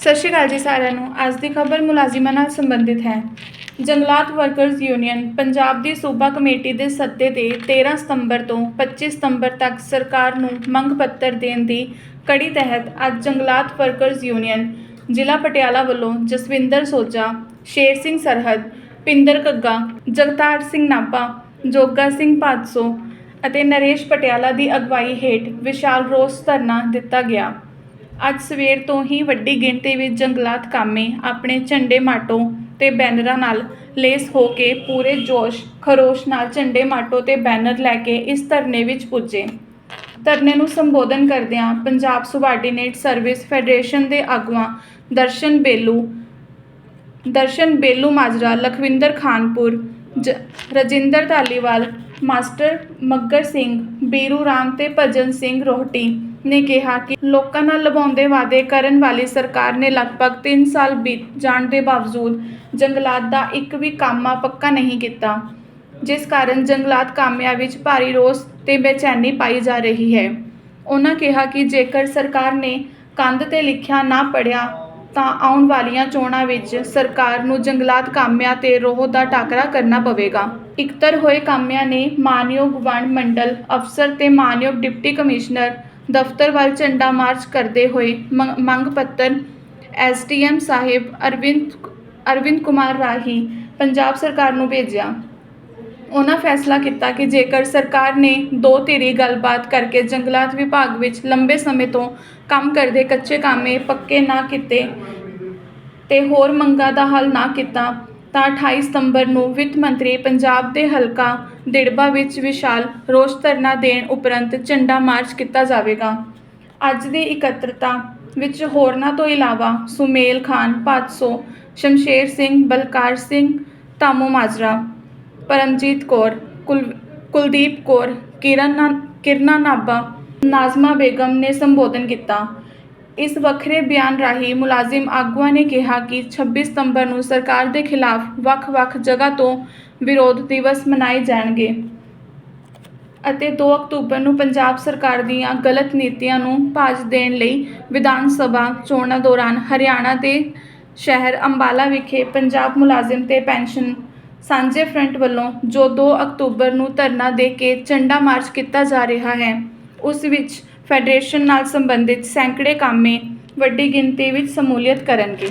ਸਤਿ ਸ਼੍ਰੀ ਅਕਾਲ ਜੀ ਸਾਰਿਆਂ ਨੂੰ। ਅੱਜ ਦੀ ਖਬਰ ਮੁਲਾਜ਼ਮਾਂ ਨਾਲ ਸੰਬੰਧਿਤ ਹੈ। ਜੰਗਲਾਤ ਵਰਕਰਜ਼ ਯੂਨੀਅਨ ਪੰਜਾਬ ਦੀ ਸੂਬਾ ਕਮੇਟੀ ਦੇ ਸੱਦੇ ਤੇ 13 ਸਤੰਬਰ ਤੋਂ 25 ਸਤੰਬਰ ਤੱਕ ਸਰਕਾਰ ਨੂੰ ਮੰਗ ਪੱਤਰ ਦੇਣ ਦੀ ਕੜੀ ਤਹਿਤ ਅੱਜ ਜੰਗਲਾਤ ਵਰਕਰਜ਼ ਯੂਨੀਅਨ ਜ਼ਿਲ੍ਹਾ ਪਟਿਆਲਾ ਵੱਲੋਂ ਜਸਵਿੰਦਰ ਸੋਜਾ ਸ਼ੇਰ ਸਿੰਘ ਸਰਹੱਦ, ਪਿੰਦਰ ਕੱਗਾ ਜਗਤਾਰ ਸਿੰਘ ਨਾਭਾ, ਜੋਗਾ ਸਿੰਘ ਭਾਦਸੋ ਅਤੇ ਨਰੇਸ਼ ਪਟਿਆਲਾ ਦੀ ਅਗਵਾਈ ਹੇਠ ਵਿਸ਼ਾਲ ਰੋਸ ਧਰਨਾ ਦਿੱਤਾ ਗਿਆ। ਅੱਜ ਸਵੇਰ ਤੋਂ ਹੀ ਵੱਡੀ ਗਿਣਤੀ ਵਿੱਚ ਜੰਗਲਾਤ ਕਾਮੇ ਆਪਣੇ ਝੰਡੇ ਮਾਟੋ ਤੇ ਬੈਨਰਾਂ ਨਾਲ ਲੇਸ ਹੋ ਕੇ ਪੂਰੇ ਜੋਸ਼, ਖਰੋਸ਼ ਨਾਲ ਝੰਡੇ ਮਾਟੋ ਤੇ ਬੈਨਰ ਲੈ ਕੇ ਇਸ ਧਰਨੇ ਵਿੱਚ ਪੁੱਜੇ। ਧਰਨੇ ਨੂੰ ਸੰਬੋਧਨ ਕਰਦਿਆਂ ਪੰਜਾਬ ਸੁਬਾਰਡੀਨੇਟ ਸਰਵਿਸ ਫੈਡਰੇਸ਼ਨ ਦੇ ਆਗੂਆਂ ਦਰਸ਼ਨ ਬੇਲੂ ਦਰਸ਼ਨ ਬੇਲੂ ਮਾਜਰਾ, ਲਖਵਿੰਦਰ ਖਾਨਪੁਰ, ਜ- ਰਜਿੰਦਰ ਧਾਲੀਵਾਲ, ਮਾਸਟਰ ਮੱਗਰ ਸਿੰਘ, ਬੀਰੂ ਰਾਮ ਤੇ ਭਜਨ ਸਿੰਘ ਰੋਹਟੀ ਨੇ ਕਿਹਾ ਕਿ ਲੋਕਾਂ ਨਾਲ ਲਭਾਉਂਦੇ ਵਾਅਦੇ ਕਰਨ ਵਾਲੀ ਸਰਕਾਰ ਨੇ ਲਗਭਗ 3 ਸਾਲ ਬੀਤ ਜਾਣ ਦੇ ਬਾਵਜੂਦ ਜੰਗਲਾਤ ਦਾ ਇੱਕ ਵੀ ਕਾਮਾ ਪੱਕਾ ਨਹੀਂ ਕੀਤਾ, ਜਿਸ ਕਾਰਨ ਜੰਗਲਾਤ ਕਾਮਿਆਂ ਵਿੱਚ ਭਾਰੀ ਰੋਸ ਤੇ ਬੇਚੈਨੀ ਪਾਈ ਜਾ ਰਹੀ ਹੈ। ਉਹਨਾਂ ਕਿਹਾ ਕਿ ਜੇਕਰ ਸਰਕਾਰ ਨੇ ਕੰਧ ਤੇ ਲਿਖਿਆ ਨਾ ਪੜਿਆ ਤਾਂ ਆਉਣ ਵਾਲੀਆਂ ਚੋਣਾਂ ਵਿੱਚ ਸਰਕਾਰ ਨੂੰ ਜੰਗਲਾਤ ਕਾਮਿਆਂ ਤੇ ਰੋਹ ਦਾ ਟਾਕਰਾ ਕਰਨਾ ਪਵੇਗਾ। ਇਕਤਰ ਹੋਏ ਕਾਮਿਆਂ ਨੇ ਮਾਨਯੋਗ ਵਣ ਮੰਡਲ ਅਫਸਰ ਤੇ ਮਾਨਯੋਗ ਡਿਪਟੀ ਕਮਿਸ਼ਨਰ ਦਫ਼ਤਰ ਵੱਲ ਝੰਡਾ ਮਾਰਚ ਕਰਦੇ ਹੋਏ ਮੰਗ ਮੰਗ ਪੱਤਰ ਐਸਡੀਐਮ ਸਾਹਿਬ ਅਰਵਿੰਦ ਅਰਵਿੰਦ ਕੁਮਾਰ ਰਾਹੀਂ ਪੰਜਾਬ ਸਰਕਾਰ ਨੂੰ ਭੇਜਿਆ। ਉਹਨਾਂ ਫੈਸਲਾ ਕੀਤਾ ਕਿ ਜੇਕਰ ਸਰਕਾਰ ਨੇ ਦੋ ਧਿਰੀ ਗੱਲਬਾਤ ਕਰਕੇ ਜੰਗਲਾਤ ਵਿਭਾਗ ਵਿੱਚ ਲੰਬੇ ਸਮੇਂ ਤੋਂ ਕੰਮ ਕਰਦੇ ਕੱਚੇ ਕਾਮੇ ਪੱਕੇ ਨਾ ਕੀਤੇ ਤੇ ਹੋਰ ਮੰਗਾਂ ਦਾ ਹੱਲ ਨਾ ਕੀਤਾ, ਤਾਂ 28 ਸਤੰਬਰ ਨੂੰ ਵਿੱਤ ਮੰਤਰੀ ਪੰਜਾਬ ਦੇ ਹਲਕਾ ਦਿੜਬਾ ਵਿੱਚ ਵਿਸ਼ਾਲ ਰੋਸ ਧਰਨਾ ਦੇਣ ਉਪਰੰਤ ਝੰਡਾ ਮਾਰਚ ਕੀਤਾ ਜਾਵੇਗਾ। ਅੱਜ ਦੀ ਇਕੱਤਰਤਾ ਵਿੱਚ ਹੋਰਨਾਂ ਤੋਂ ਇਲਾਵਾ ਸੁਮੇਲ ਖਾਨ ਪਾਤਸੋ ਸ਼ਮਸ਼ੇਰ ਸਿੰਘ, ਬਲਕਾਰ ਸਿੰਘ, ਤਾਮੋ ਮਾਜਰਾ, ਪਰਮਜੀਤ ਕੌਰ, ਕੁਲ, ਕੁਲਦੀਪ ਕੌਰ, ਕਿਰਨ ਨਾ- ਕਿਰਨਾ ਨਾਭਾ, ਨਾਜ਼ਮਾ ਬੇਗਮ ਨੇ ਸੰਬੋਧਨ ਕੀਤਾ। ਇਸ ਵੱਖਰੇ ਬਿਆਨ ਰਾਹੀਂ ਮੁਲਾਜ਼ਮ ਆਗੂਆਂ ਨੇ ਕਿਹਾ ਕਿ 26 ਸਤੰਬਰ ਨੂੰ ਸਰਕਾਰ ਦੇ ਖਿਲਾਫ ਵੱਖ-ਵੱਖ ਜਗ੍ਹਾ ਤੋਂ ਵਿਰੋਧ ਦਿਵਸ ਮਨਾਏ ਜਾਣਗੇ ਅਤੇ 2 ਅਕਤੂਬਰ ਨੂੰ ਪੰਜਾਬ ਸਰਕਾਰ ਦੀਆਂ ਗਲਤ ਨੀਤੀਆਂ ਨੂੰ ਭਾਜ ਦੇਣ ਲਈ ਵਿਧਾਨ ਸਭਾ ਚੋਣਾਂ ਦੌਰਾਨ ਹਰਿਆਣਾ ਦੇ ਸ਼ਹਿਰ ਅੰਬਾਲਾ ਵਿਖੇ ਪੰਜਾਬ ਮੁਲਾਜ਼ਮ ਤੇ ਪੈਨਸ਼ਨ ਸਾਂਝੇ ਫਰੰਟ ਵੱਲੋਂ ਜੋ 2 ਅਕਤੂਬਰ ਨੂੰ ਧਰਨਾ ਦੇ ਕੇ ਝੰਡਾ ਮਾਰਚ ਕੀਤਾ ਜਾ ਰਿਹਾ ਹੈ, ਉਸ ਵਿੱਚ ਫੈਡਰੇਸ਼ਨ ਨਾਲ ਸੰਬੰਧਿਤ ਸੈਂਕੜੇ ਕਾਮੇ ਵੱਡੀ ਗਿਣਤੀ ਵਿੱਚ ਸ਼ਮੂਲੀਅਤ ਕਰਨਗੇ।